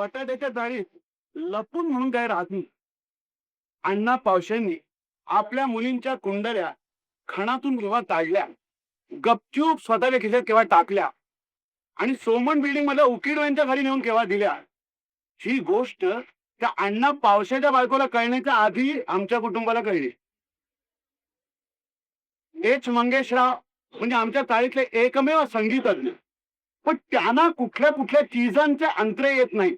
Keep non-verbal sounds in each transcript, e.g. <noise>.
बटाट्याच्या जाळीत लपून म्हणून काय राहत नाही. अण्णा पावशेंनी आपल्या मुलींच्या कुंडल्या खणातून केव्हा ताडल्या गपचूप स्वतःच्या खिशात केव्हा टाकल्या आणि सोमन बिल्डिंगमध्ये उकिडव्यांच्या घरी नेऊन केव्हा दिल्या. ही गोष्ट त्या अण्णा पावसाच्या बायकोला कळण्याच्या आधी आमच्या कुटुंबाला कळली. एच मंगेशराव म्हणजे आमच्या चाळीतले एकमेव संगीतज्ञ. पण त्यांना कुठल्या कुठल्या चीजांचे अंतरे येत नाही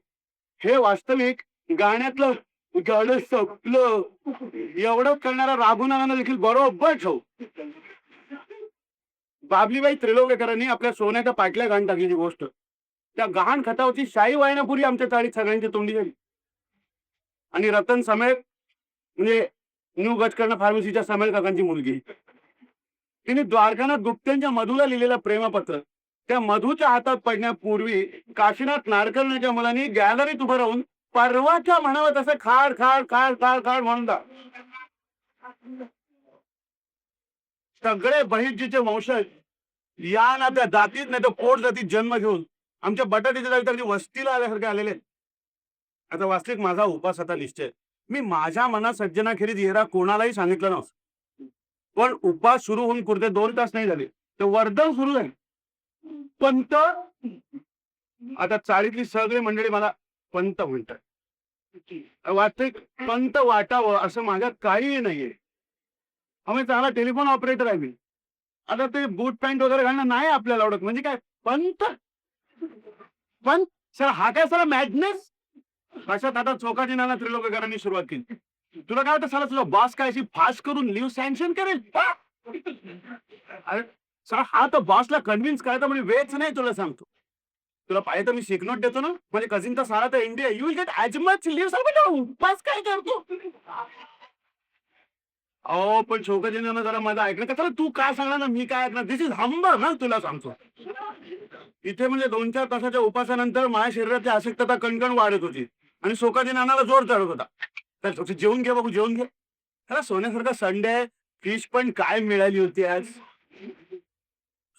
हे वास्तविक गाण्यातलं गाणं संपलं. एवढं करणारा राघुनाना देखील बरोबर ठेव. बाबलीबाई त्रिलोकेकरांनी आपल्या सोन्याच्या पाटल्या गाण टाकलेली गोष्ट. त्या गहाण खतावरची शाही वायनापुरी आमच्या चाळीत सगळ्यांची तोंडी झाली आणि रतन समेळ म्हणजे न्यू गजकर्ण फार्मसीच्या समेळ काकांची मुलगी. तिने द्वारकानाथ गुप्त्यांच्या मधूला लिहिलेलं प्रेमपत्र. त्या मधूच्या हातात पडण्यापूर्वी काशीनाथ नाडकर्णीच्या मुलांनी गॅलरीत उभं राहून परवाच्या म्हणावं तसं खाड खाड खाड खाड खाड म्हणून सगळे बहिर्जीचे वंशज या ना त्या जातीत नाही तर पोट जातीत जन्म घेऊन आमच्या बटाट्याच्या जागी अगदी वस्तीला आल्यासारखे आलेले. आता वास्तविक माझा उपास आता निश्चय. मी माझ्या मनात सज्जनाखेरीज येरा कोणालाही सांगितलं नव्हतं. पण उपास सुरू होऊन कुर्ते दोन तास नाही झाले. तर वर्धन सुरू झाले. पंत. आता चाळीतली सगळी मंडळी मला पंत म्हणतात. वाटते पंत वाटावं असं माझ्यात काहीही नाहीये. आम्ही चांगला टेलिफोन ऑपरेटर आहे मी. आता ते बूट पॅन्ट वगैरे घालणं नाही आपल्याला आवडत. म्हणजे काय? पंत? पण सर हा काय सर मॅडनेस अशात आता चौकाची नाना त्रिलोकरांनी सुरुवात केली. तुला काय वाटतं सर तुझा बॉस काय अशी फास्ट करून लिव्ह सँक्शन करेल? अरे सर हा तर बॉसला कन्व्हिन्स करायचा म्हणजे वेच नाही तुला सांगतो. तुला पाहिजे तर मी सिग्नोट देतो ना. म्हणजे कझिनचा सारा तर India you will get as much leave उपास काय करतो? अहो पण शोकजीनं जरा माझं ऐकलं का तू काय सांगणार ना? मी काय ऐकणार? दिस इज हंबर ना तुला सांगतो. इथे म्हणजे दोन चार तासाच्या उपासानंतर माझ्या शरीराची आसक्तता कणकण वाढत होती. आणि शोकाजी नानाला जोर चढत होता. तर जेवून घे बघू जेवून घे. त्याला सोन्यासारखा संडे फिश पण काय मिळाली होती आज?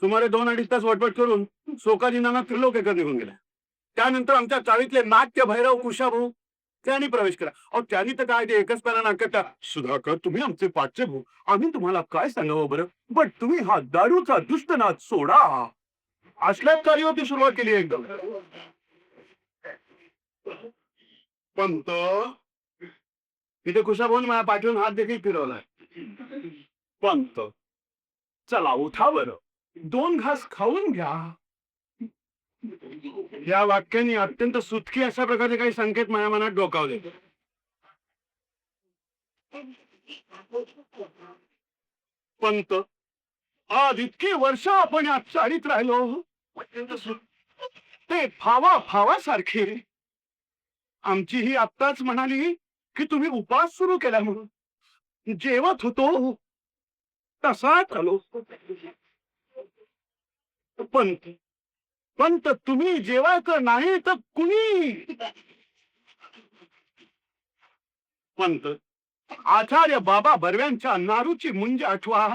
सुमारे दोन अडीच तास वटवट करून सोकाजीनाना त्रिलोकेकर निघून गेला त्यानंतर आमच्या चाळीतले नाट्य भैरव कुशाभाऊ त्यांनी प्रवेश केला. अहो त्यांनी तर काय ते एकच पॅरा नाटकात सुधाकर तुम्ही आमचे पाठचे भाऊ. आम्ही तुम्हाला काय सांगावं बरं? बट तुम्ही हा दारूचा दुष्टनाद सोडा. असल्याच कार्यावरती सुरुवात केली एकदम. पंत. इथे कुशाभाऊन माझ्या पाठवून हात देखील फिरवलाय. पंत. चला उठा बरं. दोन घास खाऊन घ्या. या वाक्याने अत्यंत सुतकी अशा प्रकारचे काही संकेत माझ्या मनात डोकावले. पंत आज इतकी वर्ष आपण यात चाळीत राहिलो. ते फावा फावासारखे आमची ही आत्ताच म्हणाली की तुम्ही उपास सुरू केला म्हणून. जेवत होतो. तसाच आलो. पंत पंत तुम्ही जेवायचं नाही तर कुणी? पंत आचार्य बाबा बर्व्यांच्या नारूची मुंज आठवा.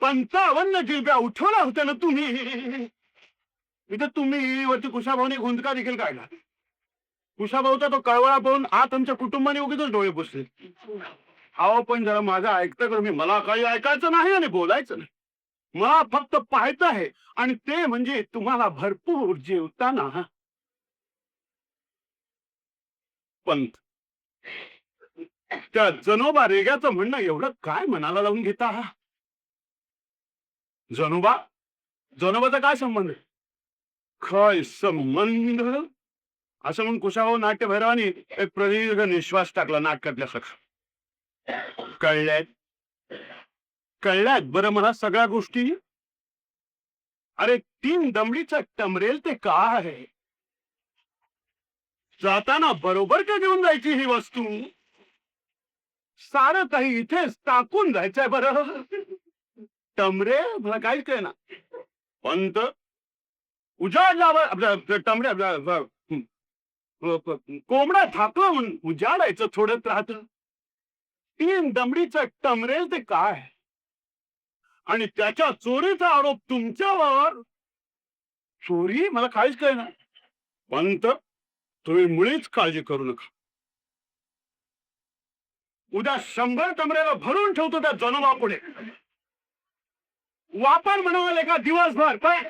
पंचावन्न जिलब्या उठवला होत्या ना तुम्ही? इथं तुम्ही वरती कुशाभाऊने गुंजका देखील काढला. कुशाभाऊचा तो कळवळा पाहून आत आमच्या कुटुंबाने उगीच डोळे पुसले. अहो पण जरा माझं ऐकतं का मी मला काही ऐकायचं नाही आणि बोलायचं नाही. मला फक्त पाहायचं आहे आणि ते म्हणजे तुम्हाला भरपूर जेवताना. पंत. त्या जनोबा रेग्याचं म्हणणं एवढं काय मनाला लावून घेता? जनोबा जनोबाचा काय संबंध? आहे? काय संबंध? असं म्हणून कुशाभाऊ नाट्य भैरवानी एक प्रदीर्घ निश्वास टाकला नाटकातल्या सख. कळल्यात कळल्यात बरं मला सगळ्या गोष्टी? अरे तीन दमडीचा टमरेल ते काय जाताना बरोबर का घेऊन जायची ही वस्तू? सारं काही इथेच टाकून जायचंय बरं. टमरे मला काहीच कळे ना पंत उजाडला टमरे कोंबडा थाकला म्हणून उजाडायचं थोडं राहत. तीन दमडीचं टमरेल ते काय आणि त्याच्या चोरीचा आरोप तुमच्यावर? चोरी? मला काहीच ना पंत तुम्ही मुळीच काळजी करू नका. उद्या शंभर कमऱ्याला भरून ठेवतो त्या जनोबा पुढे वापर म्हणाले का दिवसभर काय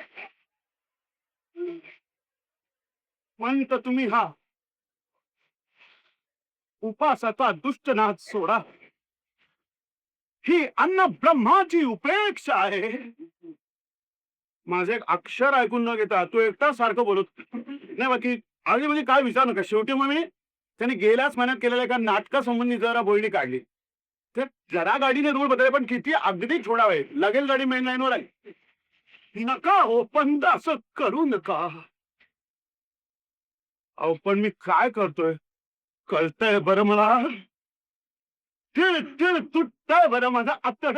पंत तुम्ही हा उपासाचा दुष्टनाद सोडा. ही अन्न ब्रह्माची उपेक्षा आहे. माझं एक अक्षर ऐकून न घेता तू एकटा सारखं बोलत नाही बाकी आधी म्हणजे काय विचार नका. शेवटी मग मी त्यांनी गेल्याच महिन्यात केलेल्या एका नाटकासंबंधी जरा बोलणी काढली. ते जरा गाडीने रूळ बदलले पण किती अगदी छोडावे. लगेच गाडी मेन लाईनवर आली. नका हो पण असं करू नका. अहो पण मी काय करतोय? कळतंय बरं मला. तिळ तिळ माझा आतड.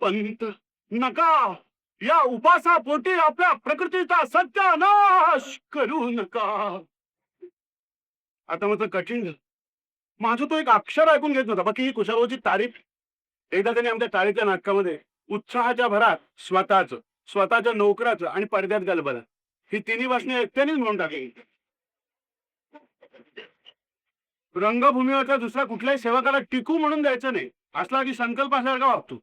पंत नका. या उपासापोटी आपल्या प्रकृतीचा सत्यानाश करू नका. आता माझं कठीण झालं. माझं तो एक अक्षर ऐकून घेत नव्हता. बाकी ही कुशाभाऊची तारीफ एकदा त्यांनी आमच्या टाळीच्या नाटकामध्ये उत्साहाच्या भरात स्वतःच स्वतःच्या नोकराचं आणि पडद्यात गलबला. ही तिन्ही वाचने एकट्यानेच म्हणून टाकली. रंगभूमीवरचा दुसऱ्या कुठल्याही सेवकाला टिकू म्हणून द्यायचं नाही. असला की संकल्प असल्यासारखा वागतो.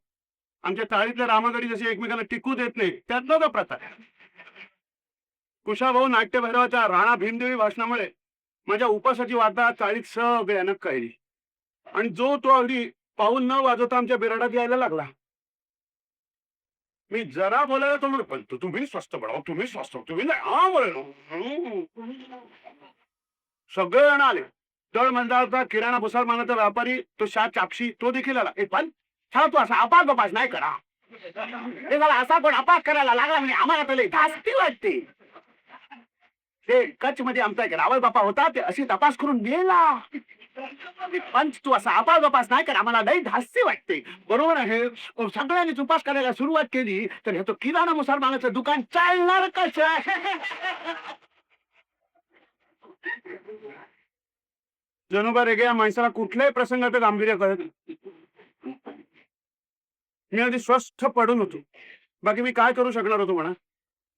आमच्या चाळीतल्या रामागडी जसे एकमेकांना टिकू देत नाही त्यातला तो प्रकार कुशाभाऊ नाट्यभैरवाच्या राणा भीमदेवी भाषणामुळे माझ्या उपासाची वार्ता चाळीत सगळ्यांना कळली आणि जो तो अगदी पाऊल न वाजवता आमच्या बिराडात यायला लागला. मी जरा बोलायला तो पण तुम्ही स्वस्त बडाव तुम्ही स्वस्त तुम्ही नाही हा बोल सगळे जण आले. तळ मंदाचा किराणा मुसलमानाचा व्यापारी तो शाह चापशी तो देखील आला. ए पण छान तू असा अपाक बपास नाही करा. ते मला असा कोण अपाक करायला लागला म्हणजे आम्हाला तर धास्ती वाटते. ते कच्छमध्ये आमचा एक रावळ बापा होता ते अशी तपास करून गेला. पंच तू असा अपास बपास नाही कर आम्हाला लई धास्ती वाटते. बरोबर आहे. सगळ्यांनी उपास करायला सुरुवात केली तर हे तो किराणा मुसलमानाचं दुकान चालणार कसं? <laughs> जणूबा रेगे या माणसाला कुठल्याही प्रसंगाचं गांभीर्य कळत मी अगदी स्वस्थ पडून होतो. बाकी मी काय करू शकणार होतो म्हणा?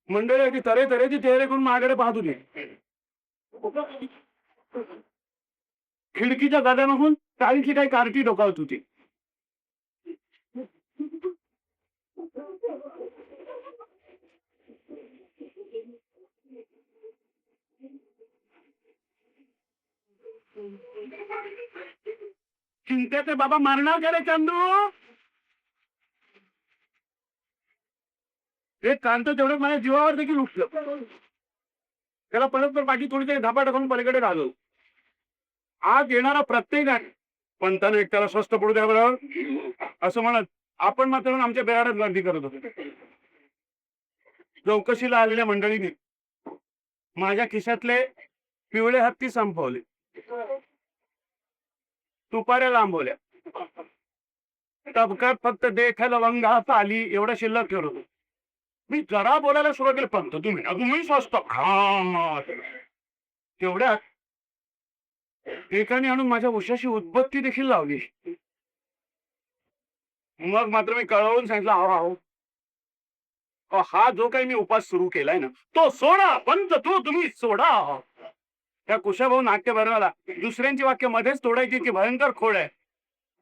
मंडळी अगदी तरे तऱ्हेची चेहरे करून माझ्याकडे पाहत होती. खिडकीच्या गाद्यामागून टाळीची काही कारटी डोकावत होती. चिंत्याचे बाबा मारणार का रे चांदू? एक कांत तेवढं माझ्या जीवावर देखील उठलं. त्याला परत तर बाकी थोडी तरी धापा टाकून पलीकडे राहिलो. आज येणारा प्रत्येक आहे पंताने एक त्याला स्वस्त पडू द्या बरोबर असं म्हणत आपण मात्र आमच्या बेराडात गर्दी करत होतो. चौकशीला आलेल्या मंडळीने माझ्या खिशातले पिवळे हत्ती संपवले. तुपाऱ्या लांबवल्या. तबकात फक्त देखायला लवंगात आली एवढा शिल्लक ठेवत होतो मी जरा बोलायला सुरुवात केली पंत तुम्ही तुम्ही स्वस्त हा. तेवढ्यात एकाने आणून माझ्या उशाशी उद्बत्ती देखील लावली. मग मात्र मी कळवून सांगितलं अहो अहो अहो, हा जो काही मी उपास सुरू केलाय ना तो सोडा पंत तो तुम्ही सोडा. त्या कुशाभाऊ नाट्य भरवाला दुसऱ्यांची वाक्य मध्येच तोडायची की भयंकर खोड आहे.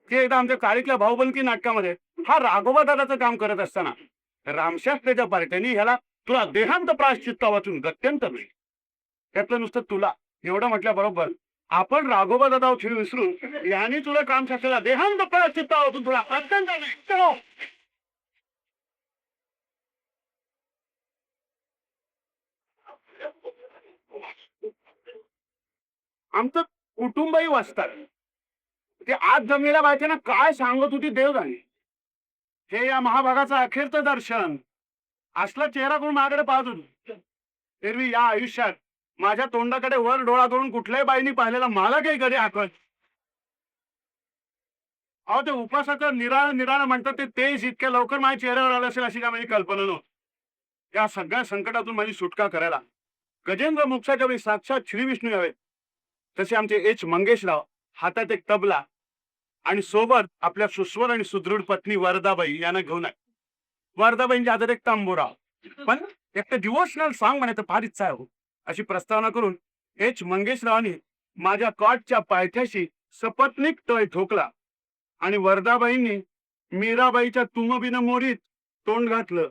ते एकदा आमच्या काळीतल्या भाऊबंदकी नाटकामध्ये हा राघोबा दादाचं काम करत असताना रामशास्त्रीच्या पार्ट्यांनी ह्याला तुला देहांत प्राश्चित्त वाचून गत्यंतर नाही त्यातलं नुसतं तुला एवढं म्हटल्या बरोबर आपण राघोबा दादा विसरून याने तुला काम शास्त्राला देहांत प्राश्चित्त वाचून तुला अत्यंत नाही चलो. आमचं कुटुंबही वाचतात. ते आज जमलेल्या बायकांना काय सांगत होती देव जाणे. हे या महाभागाचं अखेरचं दर्शन. असला चेहरा करून माझ्याकडे पाहत होतो. एरवी या आयुष्यात माझ्या तोंडाकडे वर डोळा करून कुठल्याही बाईनी पाहिलेला मला काही कधी आकल अहो ते उपासाचं निराळ निराळ म्हणतात ते तेज इतक्या लवकर माझ्या चेहऱ्यावर आलं असेल अशी काय माझी कल्पना नव्हती. या सगळ्या संकटातून माझी सुटका करायला. गजेंद्र मोक्षाच्या वेळी साक्षात श्री विष्णू यावेत. तसे आमचे एच मंगेशराव हातात एक तबला आणि सोबत आपल्या सुस्वर आणि सुदृढ पत्नी वरदाबाई यांना घेऊन आहे वरदाबाईंच्या हातात एक तांबोरा पण एक तर डिवोशनल सॉंग म्हणायचं फार इच्छा आहे हो. अशी प्रस्तावना करून एच मंगेशरावांनी माझ्या कॉटच्या पायथ्याशी सपत्निक तळ ठोकला आणि वर्धाबाईंनी मीराबाईच्या तुमबिन मोरीत तोंड घातलं.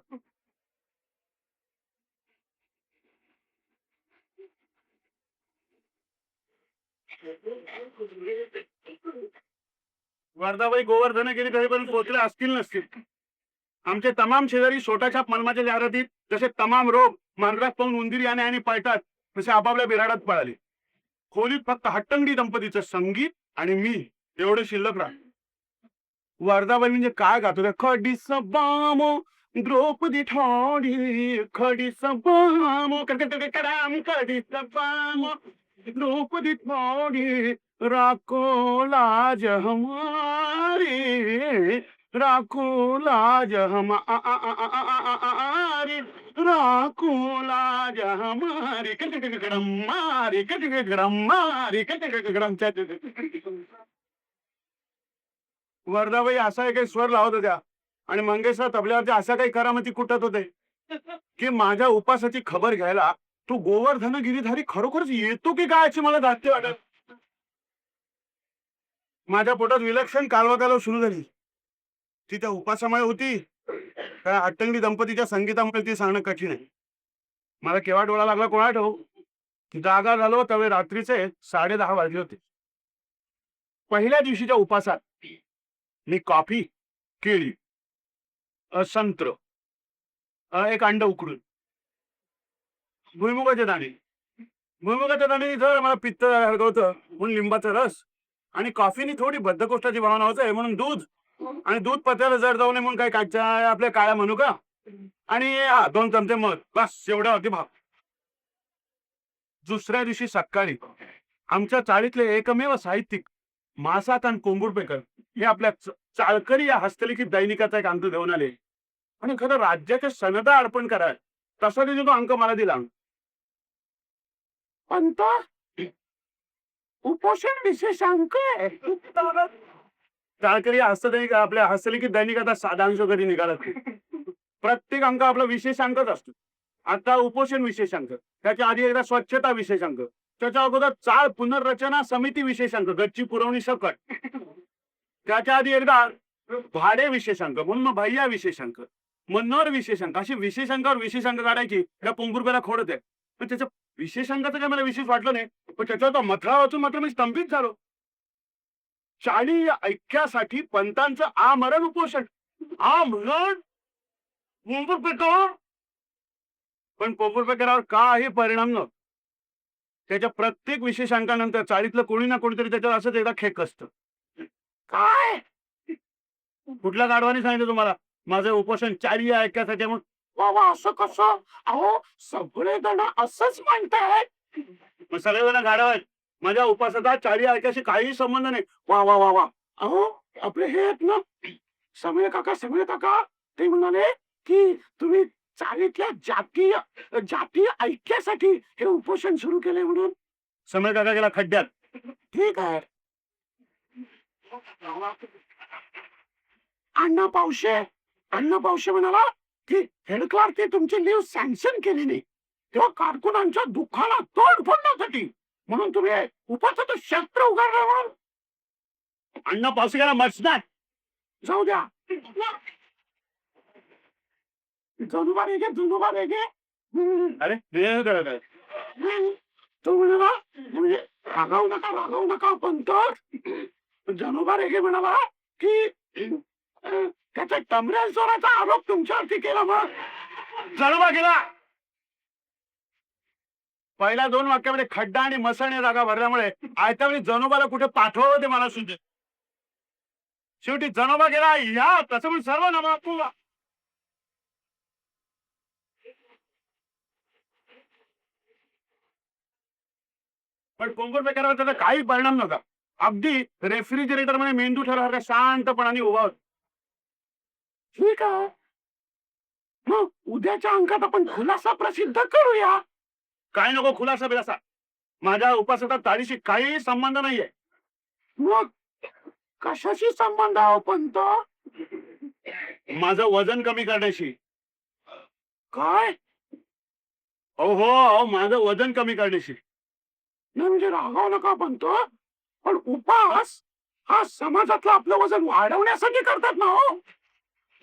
वर्धाबाई गोवर्धन गेली तरीपर्यंत पोहोचले असतील नसतील. आमचे तमाम शेजारी छोटाछाप मलमाच्या जाहिरातीत जसे तमाम रोग मांजरात पाहून उंदीर याने आणि पळतात तसे आपापल्या बिराडात पळाले. खोलीत फक्त हट्टंगडी दंपतीचं संगीत आणि मी एवढे शिल्लक राह वर्धाबाई म्हणजे काय गातो रे खडी सबामो द्रौपदी ठोडी खडी सबामो कडाम खडी सबामो. द्रौपदी ठोडी राखो लाज हमारी राखो लाज हमारी राखो लाज हमारी कटकटकटम मारी कटकटकटम मारी गड़म वर्धाबाई असा एक स्वर लावत होत्या. आणि मंगेशराव तबल्यावरती अशा काही करामती म्हणजे कुटत होते की माझ्या उपासाची खबर घ्यायला तो गोवर्धन गिरीधारी खरोखरच येतो की काय अशी मला दात्य वाटत? माझ्या पोटात विलक्षण कालवा कालव सुरू झाली. ती त्या उपासामुळे होती. काय अट्टंगडी दंपतीच्या संगीतामुळे ती सांगणं कठीण आहे. मला केव्हा डोळा लागला कोणा ठेवू जागा झालो त्यावेळी रात्रीचे साडे दहा वाजले होते. पहिल्या दिवशीच्या उपासात मी कॉफी केळी संत्र एक अंड उकडून. भुईमुगाचे दाणे. भुईमुगाच्या दाणे जर मला पित्त हरगवतं म्हणून लिंबाचा रस आणि कॉफीनी थोडी बद्धकोष्ठाची भावना होते म्हणून दूध. आणि दूध पत्याला जर जाऊ नये म्हणून काय काच्या आपल्या काळ्या म्हणू का आणि हा, दोन चमचे मध. बस एवढा होती भाव. दुसऱ्या दिवशी सकाळी आमच्या चाळीतले एकमेव साहित्यिक मासात आणि कोंबुडपेकर हे आपल्या चाळकरी या हस्तलिखित दैनिकाचा एक अंक घेऊन आले. आणि खरं राज्याच्या सनदा अर्पण कराय तसा तिथे तो अंक मला दिला. पंत उपोषण विशेष अंक आहे नाही का? आपल्या हस्तलिखित आता साधांश कधी निघाला प्रत्येक अंक आपला विशेषांकच असतो. आता उपोषण विशेषांक त्याच्या आधी एकदा स्वच्छता विशेषांक त्याच्या अगोदर चाळ पुनर्रचना समिती विशेषांक गच्ची पुरवणी सकट. त्याच्या आधी एकदा भाडे विशेषांक म्हणून मग भैया विशेषांक मनोर विशेषांक अशी विशेषांकावर विशेषांक काढायची. त्या पोंबुरपेला खोडत आहे पण त्याच्या विशेषांकाचं काय मला विशेष वाटलं नाही पण त्याच्यावर तो मथळा वाचून मात्र मी स्तंभित झालो. चाळी या ऐक्यासाठी पंतांचं आमरण उपोषण. आमरण? पोंबुरपेकावर पण पोंबुरपेकरावर काही परिणाम नव्हता. त्याच्या प्रत्येक विशेषांकानंतर चाळीतलं कोणी ना कोणीतरी त्याच्यावर असंच एकदा खेक असतं. काय? कुठल्या गाढवाने सांगितलं तुम्हाला? माझं उपोषण चारी ऐक्यासाठी म्हणून वा वा असं कसं? अहो सगळे जण असंच म्हणतायत. मग सगळेजण आहेत माझ्या उपासाचा चारी ऐक्याशी काही संबंध नाही. वा वा वा वा. अहो आपले हे आहेत ना. समय काका समय काका ते म्हणाले की तुम्ही चाळीतल्या जातीय जातीय ऐक्यासाठी हे उपोषण सुरू केले म्हणून. समय काका गेला खड्ड्यात. ठीक आहे. अण्णा पावशे अण्णा पावशे म्हणाला की हेड क्लार्कने तुमची लीव्ह सँक्शन केली नाही तेव्हा कारकुनांच्या दुःखाला तोड फोडण्यासाठी म्हणून तुम्ही उपासाचं शस्त्र उघडलं म्हणून. अण्णा पावशे गेला मसणार जाऊ द्या. जनुबा रे गे जनुबा रे गे अरे तो म्हणाला म्हणजे रागावू नका रागावू नका पण तर जनोबा रेगे म्हणाला की त्याचा त्याच्या टमऱ्या जोराचा आरोप तुमच्यावरती केला मग? जनोबा गेला. पहिल्या दोन वाक्यामध्ये खड्डा आणि मसण जागा भरल्यामुळे आयत्या वेळी जनोबाला कुठे पाठवावं ते मला सुचत शेवटी जनोबा गेला या तसं म्हणून सर्व नामा पण कोंबूर बेकारावर त्याचा काही परिणाम नव्हता. अगदी रेफ्रिजरेटरमध्ये मेंदू ठरवला शांतपणाने उभा होता. ठीक आहे. मग उद्याच्या अंकात आपण खुलासा प्रसिद्ध करूया. काय नको खुलासा बिलासा. माझ्या उपासाचा तारीशी काही संबंध नाहीये. मग कशाशी संबंध आहे पण तो माझं वजन कमी करण्याशी. काय? अहो हो अहो माझं वजन कमी करण्याशी. नाही म्हणजे रागाव नका म्हणतो पण उपास हा समाजातलं आपलं वजन वाढवण्यासाठी करतात ना हो.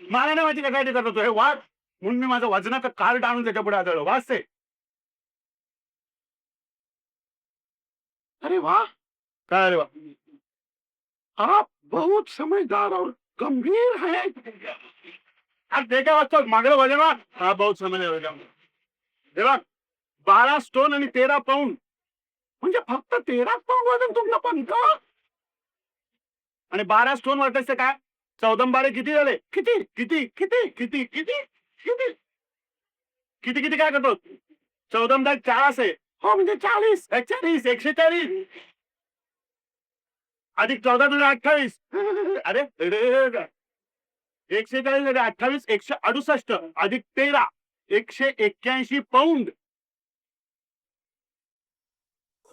मला नाही माहिती काय ते करतो हे वाच म्हणून मी माझं वजनाचं कार्ड आणून त्याच्या पुढे आदळलं. वाचते अरे वाह काय अरे वा आप बहुत समझदार और गंभीर है. अरे ते काय वाचतो मागलं वजन हा बहुत समजदार हो हे बघ बारा स्टोन आणि तेरा पाऊंड म्हणजे फक्त तेरा पाऊंड वजन तुमचं पंत आणि बारा स्टोन वाटायचं काय? चौदम बारे किती झाले? किती? किती? किती? किती? किती? किती? किती किती काय करतो? चौदम दहा चार असे हो म्हणजे चाळीस. चाळीस एकशे चाळीस अधिक चौदा दुणे अठ्ठावीस. अरे अरे, एकशे चाळीस आणि अठ्ठावीस एकशे अडुसष्ट. अधिक तेरा एकशे एक्क्याऐंशी पाऊंड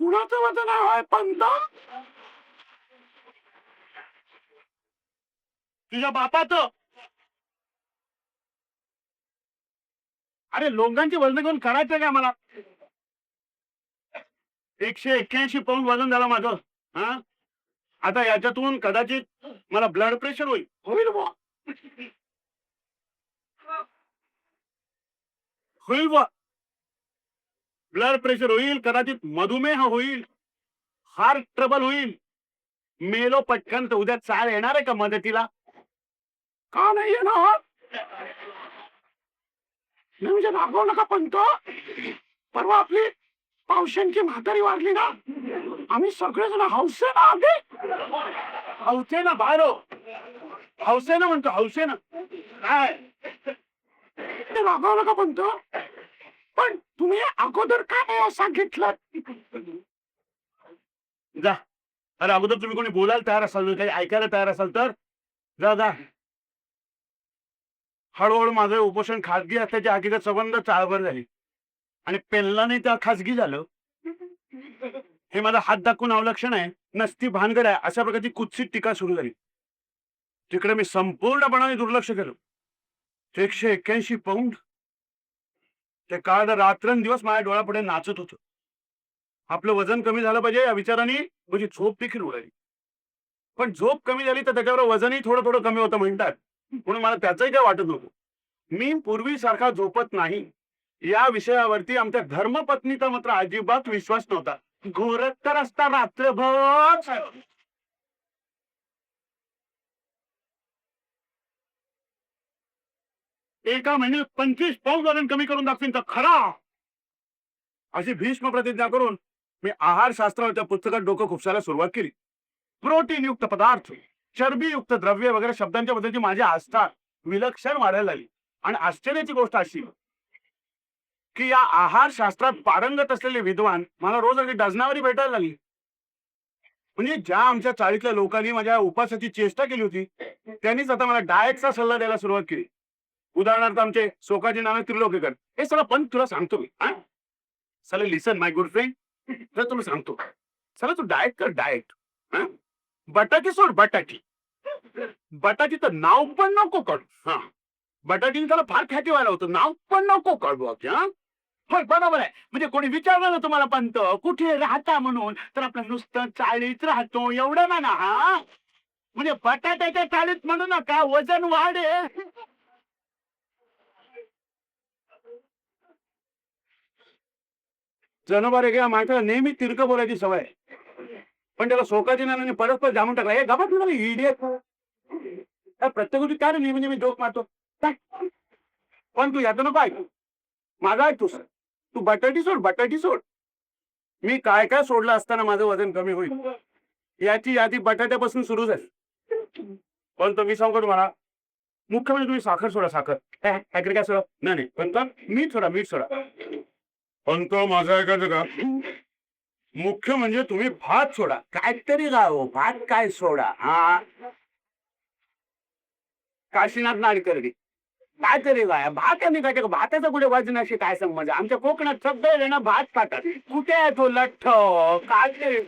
कुणाचं वजन आहे पंत? तुझ्या बापाचं? अरे लोकांची वजन घेऊन करायचं का मला? एकशे एक्क्याऐंशी पाऊंड वजन झालं माझं हा? आता याच्यातून कदाचित मला ब्लड प्रेशर होईल. होईल बुवा. होईल बा ब्लड प्रेशर होईल कदाचित मधुमेह होईल हार्ट ट्रबल होईल. मेलो पटकन तर उद्या चाल येणार आहे का मदतीला? का नाही येणार. नाही म्हणजे रागवू नका पंत. परवा आपली पावशांची म्हातारी वाढली ना. आम्ही सगळेजण हौसेना आगे हौसेना बारो हौसेना म्हणतो हौसेना. काय? ते रागवू नका पंत. पण तुम्ही अगोदर का नाही सांगितलं? जा. अरे अगोदर तुम्ही कोणी बोलायला तयार असाल काही ऐकायला तयार असाल तर? जा जा. हळूहळू माझं उपोषण खाजगी असल्याची हकीकत संबंध चाळभर झाली. आणि पेल्लाने त्या खाजगी झालं. हे माझा हात दाखवून अवलक्षण आहे. नसती भानगड आहे. अशा प्रकारची कुत्सित टीका सुरू झाली. तिकडे मी संपूर्णपणाने दुर्लक्ष केलं. एकशे एक्क्याऐंशी पौंड ते काळ रात्रंदिवस माझ्या डोळ्यापुढे नाचत होत. आपलं वजन कमी झालं पाहिजे या विचाराने म्हणजे झोप देखील उडाली. पण झोप कमी झाली तर त्याच्यावर वजनही थोडं थोडं कमी होतं म्हणतात. म्हणून मला त्याचंही काय वाटत नको मी पूर्वीसारखा झोपत नाही. या विषयावरती आमच्या धर्मपत्नीचा मात्र अजिबात विश्वास नव्हता. घोरत तर असता रात्रभर. एका महिन्यात पंचवीस पाऊस वजन कमी करून दाखवीन तर खरा. अशी भीष्म प्रतिज्ञा करून मी आहार शास्त्राच्या पुस्तकात डोकं खुपसायला सुरुवात केली. प्रोटीन युक्त पदार्थ. चरबीयुक्त द्रव्य वगैरे शब्दांच्या बद्दलची माझी आस्था विलक्षण वाढायला लागली. आणि आश्चर्याची गोष्ट अशी की या आहार शास्त्रात पारंगत असलेले विद्वान मला रोज अगदी डझनावरी भेटायला लागली. म्हणजे ज्या आमच्या चाळीतल्या लोकांनी माझ्या उपासाची चेष्टा केली होती त्यांनीच आता मला डाएटचा सल्ला द्यायला सुरुवात केली. उदाहरणार्थ आमचे सोकाजी नाना त्रिलोकेकर. हे सगळं पण तुला सांगतो मी हा? चला लिसन माय गुड फ्रेंड तर तुला सांगतो. चला तू डाएट कर डाएट. बटाटी सोड बटाटी. बटाटी नाव पण नको काढू हा. बटाटीने त्याला फार ख्याती व्हायला होतं. नाव पण नको काढू आपल्या हा. होय बरोबर आहे. म्हणजे कोणी विचारलं ना तुम्हाला पंत कुठे राहता म्हणून? तर आपलं नुसतं चाळीत राहतो एवढं ना ना हा. म्हणजे बटाट्याच्या चाळीत म्हणू नका वजन वाढे जनावर घ्या माझ्या नेहमी तिरक बोलायची सवय पण त्याला शोकाच्या नानाने परस्पर जामून टाकला. हे गप्पा तुला इडियट प्रत्येक गोष्टी काय नाही नेहमी नेहमी जोक मारतो. काय? पण तू याचं नको ऐक. माझा ऐक तू. सर तू बटाटी सोड बटाटी सोड. मी काय काय सोडलं असताना माझं वजन कमी होईल. याची यादी बटाट्यापासून सुरू झाली. पण तो मी सांगतो तुम्हाला मुख्य म्हणजे तुम्ही साखर सोडा साखर. काय सोडा? नाही नाही. पण तो मीठ सोडा मीठ सोडा. पण तो माझा ऐकायचं का? मुख्य म्हणजे तुम्ही भात सोडा. काहीतरी गाव भात काय सोडा हा? काशीनाथ नाडकर्णी काहीतरी गाय भात आणि काय भाताचं कुठे वजनाशी काय संबंध म्हणजे आमच्या कोकणात सगळे जण भात खातात. कुठे आहे तो लठ्ठ? काय ते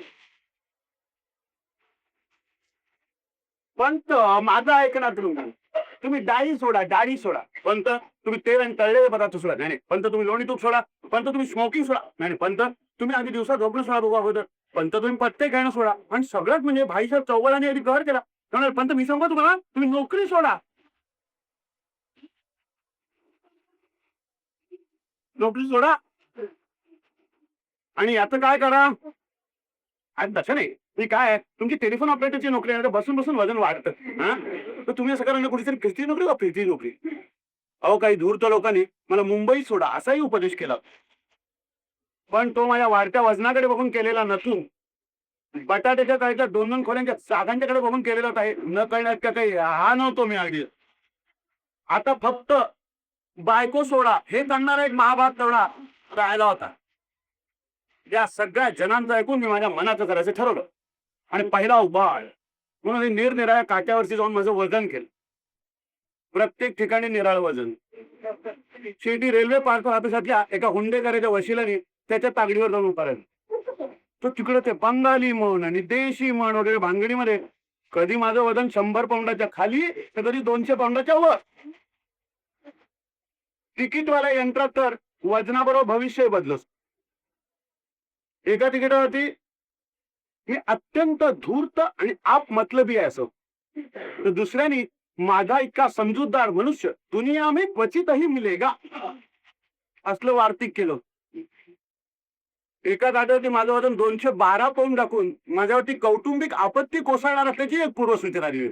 पंत माझा ऐकणार तुम्ही तुम्ही डाळी सोडा डाळी सोडा. पंत तुम्ही तेल आणि तळलेले पदार्थ सोडा. नाही पंत तुम्ही लोणी तूप सोडा. पंत तुम्ही स्मोकिंग सोडा. नाही, पंत तुम्ही आधी दिवसात झोपणं सोडा बघू अगोदर. पंत तुम्ही पत्ते खेळणं सोडा. आणि सगळ्यात म्हणजे भाईसाहेब चौघडांनी आधी घर केला. त्यामुळे पंत मी सांगू का तुम्हाला तुम्ही नोकरी सोडा. नोकरी सोडा. आणि याचं काय करा? तसं नाही. मी काय आहे, तुमची टेलिफोन ऑपरेटरची नोकरी आहे बसून बसून वजन वाढतं. हा? तर तुम्ही असं करा कुठेतरी फिरती नोकरी का फिरती नोकरी? अहो काही धूर्त लोकांनी मला मुंबई सोडा असाही उपदेश केला. पण तो माझ्या वाढत्या वजनाकडे बघून केलेला नसून बटाट्याच्या काळच्या दोन दोन खोल्यांच्या जागांच्याकडे बघून केलेला होता. न कळण्यात का काही हा नव्हतो मी अगदी. आता फक्त बायको सोडा हे करणारा एक महाभारत तेवढा राहिला होता. या सगळ्या जनांचं ऐकून मी माझ्या मनाचं करायचं ठरवलं. आणि पहिला उबाळ. म्हणून मी निरनिराळ्या काट्यावरती जाऊन माझं वजन केलं. प्रत्येक ठिकाणी निराळ वजन. शेवटी रेल्वे पार्क ऑफिसातल्या एका हुंडेकराच्या वशिलाने त्याच्या तागडीवर जाऊन उभा राहिला. तो तिकडे ते बंगाली म्हण आणि देशी म्हण वगैरे भानगडीमध्ये कधी माझं वजन शंभर पाऊंडाच्या खाली तर कधी दोनशे पाऊंडाच्या वर. तिकीटवाल्या यंत्रात तर वजनाबरोबर भविष्य बदलत एका तिकिटावरती मी अत्यंत धूर्त आणि आप मतलबी आहे असं. तर दुसऱ्यानी माझा इतका समजूतदार मनुष्य दुनिया में क्वचितही मिलेगा. असलं वार्तिक केलं. एका गाड्यावरती माझं वजन दोनशे बारा पाऊंड टाकून माझ्यावरती कौटुंबिक आपत्ती कोसळणार असल्याची एक पूर्वसूचना दिली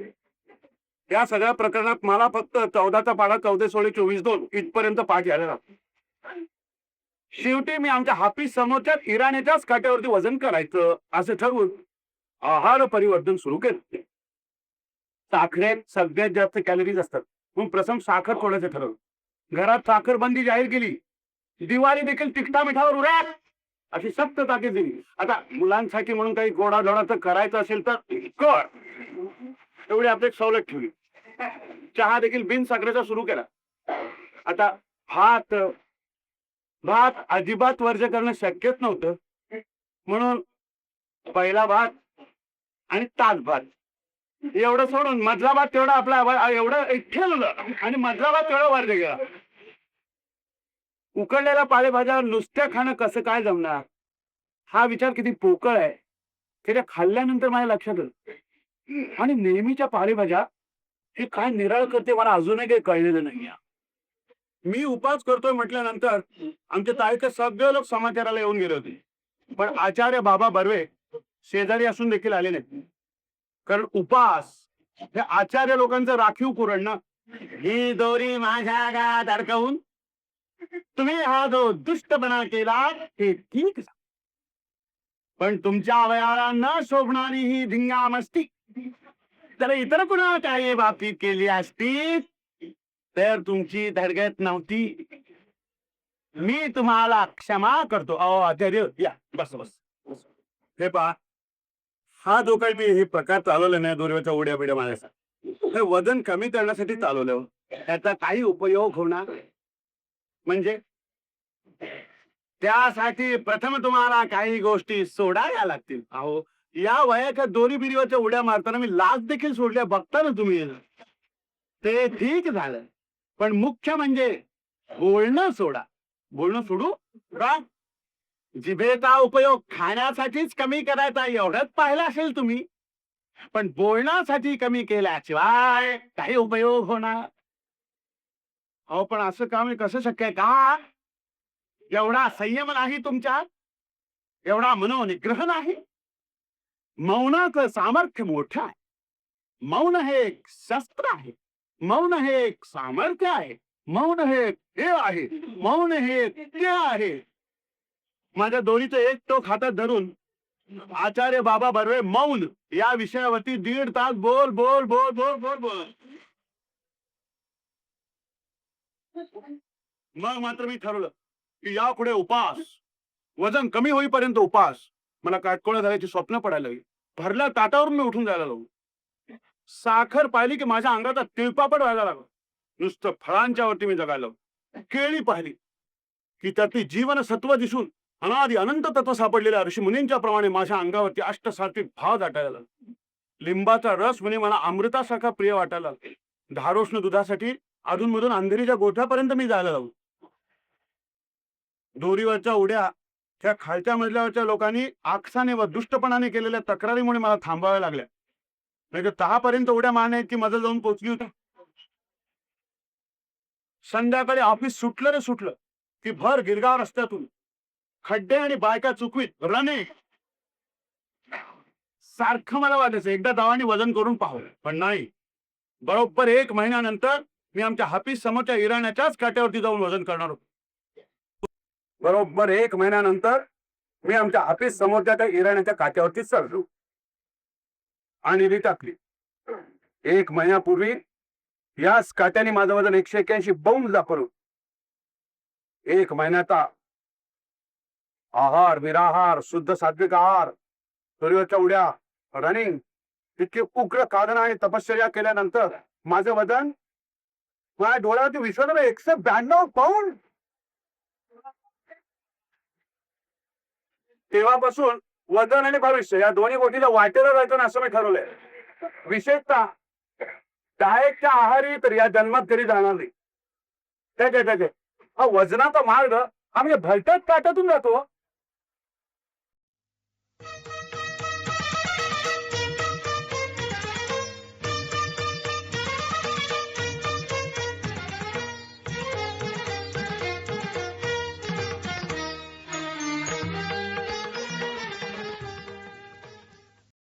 त्या सगळ्या प्रकरणात मला फक्त चौदाचा पाडा चौदा सोळे चोवीस दोन इथपर्यंत पाठ यायला शेवटी मी आमच्या हाफिस समोरच्या इराणीच्याच काट्यावरती वजन करायचं असं ठरवून आहार परिवर्तन सुरू केलं. साखरेत सगळ्यात जास्त कॅलरीज असतात. म्हणून प्रथम साखर खोडायचं ठरवलं. घरात साखर बंदी जाहीर केली. दिवाळी देखील तिखटा मिठावर उरा अशी सक्त ताकीद दिली. आता मुलांसाठी म्हणून काही गोडाधोडाचं करायचं असेल तर कर. एवढी आपली एक सवलत ठेवली. चहा देखील बिन साखरेचा सुरू केला. आता भात भात अजिबात वर्ज करणं शक्यच नव्हतं. म्हणून पहिला भात आणि ताज भात. एवढं सोडून मधला भात तेवढा आपला एवढं ठेवलं आणि मधला भात तेवढा वर्ज गेला उकडलेल्या पालेभाज्या नुसत्या खाणं कसं काय जमणार? हा विचार किती पोकळ आहे. त्याच्या खाल्ल्यानंतर माझ्या लक्षात आलं. आणि नेहमीच्या पालेभाज्या हे काय निराळ करते मला अजूनही काही कळलेलं नाही मी उपास करतोय म्हटल्यानंतर आमच्या ताईचे सगळे लोक समाचाराला येऊन गेले होते. पण आचार्य बाबा बर्वे शेजारी असून देखील आले नाहीत. कारण उपास हे आचार्य लोकांचं राखीव कुरण ना ही दोरी माझ्या गा अडकवून तुम्ही हा जो दुष्टपणा केला हे ठीक पण तुमच्या अवयाला न शोभणारी ही धिंगाम असती तर इतर कुणा काही बाबतीत केली असती? तर तुमची धडगत नव्हती. मी तुम्हाला क्षमा करतो. अहो आचार्य या बस बस. हे पहा. हा जो काही मी हे प्रकार चालवला नाही दोरव्याच्या उड्या बिड्या माझ्यासाठी हे वजन कमी करण्यासाठी चालवलं. त्याचा काही उपयोग होणार? म्हणजे? त्यासाठी प्रथम तुम्हाला काही गोष्टी सोडाव्या लागतील. अहो या वयाच्या दोरी बिरीवरच्या उड्या मारताना मी लाच देखील सोडल्या बघता ना तुम्ही. ते ठीक झालं. पण मुख्य म्हणजे बोलणं सोडा. बोलणं सोडू का? जिभेचा उपयोग खाण्यासाठीच कमी करायचा एवढंच पाहिलं असेल तुम्ही. पण बोलण्यासाठी कमी केल्याशिवाय काही उपयोग होणार. अहो पण असं काम हे कसं शक्य आहे का? एवढा संयम नाही तुमच्यात? एवढा मनोनिग्रह नाही? मौनाचं सामर्थ्य मोठं आहे. मौन हे एक शस्त्र आहे. मौन हे एक सामर्थ्य आहे. मौन हे एक हे आहे. मौन हे ते आहे. माझ्या दोन्हीचं एक टोक हातात धरून आचार्य बाबा बर्वे मौन या विषयावरती दीड तास बोल बोल बोल बोल बोल बोल. मग मात्र मी ठरवलं की यापुढे उपास वजन कमी होईपर्यंत उपास. मला काटकोळा झाल्याची स्वप्न पडायला लागली. भरल्या ताटावरून मी उठून जायला लागलो. साखर पाहिली की माझ्या अंगाचा तिळपापड व्हायला लागला. नुसतं फळांच्या वरती मी जगायला लागलो. केळी पाहिली की त्यातली जीवनसत्व दिसून अनादि अनंत तत्व सापडलेल्या ऋषी मुनींच्या प्रमाणे माझ्या अंगावरती अष्टसात्विक भाव दाटायला लागला. लिंबाचा रस म्हणे मला अमृतासारखा प्रिय वाटायला लागला. धारोष्ण दुधासाठी अधूनमधून अंधेरीच्या गोठ्यापर्यंत मी जायला लागलो. दोरीवरच्या उड्या त्या खालच्या मजल्यावरच्या लोकांनी आकसाने व दुष्टपणाने केलेल्या तक्रारीमुळे मला थांबाव्या लागल्या. नाही तर दहा उड्या मारण्याची मजा जाऊन पोहोचली होती. संध्याकाळी ऑफिस सुटलं रे सुटलं. की भर गिरगाव रस्त्यातून. खड्डे आणि बायका चुकवीत रनिंग सारखं मला वाटायचं एकदा दावाने वजन करून पाहू पण नाही. बरोबर एक महिन्यानंतर मी आमच्या हापीस समोरच्या इराण्याच्याच काट्यावरती जाऊन वजन करणार होतो. बरोबर एक महिन्यानंतर मी आमच्या हापीस समोरच्या त्या इराण्याच्या काट्यावरती चढलो आणि टाकली एक महिन्यापूर्वी याच काट्याने माझं वजन एकशे एक्याऐंशी बौंड दाखवलं एक महिन्याचा आहार विराहार शुद्ध सात्विक आहार सूर्याच्या उड्या रनिंग इतके उग्र कारण आणि तपश्चर्या केल्यानंतर माझं वजन माझ्या डोळ्यावरती विश्वनाथ एकशे ब्याण्णव पाऊंड तेव्हापासून वजन आणि भविष्य या दोन्ही गोष्टीला वाटेला जायचं असं मी ठरवलंय. विशेषतः डायटच्या आहारी तर या जन्मात तरी जाणार नाही. त्याच्या त्याचे हा वजनाचा मार्ग आम्ही म्हणजे भलत्याच ताटातून जातो.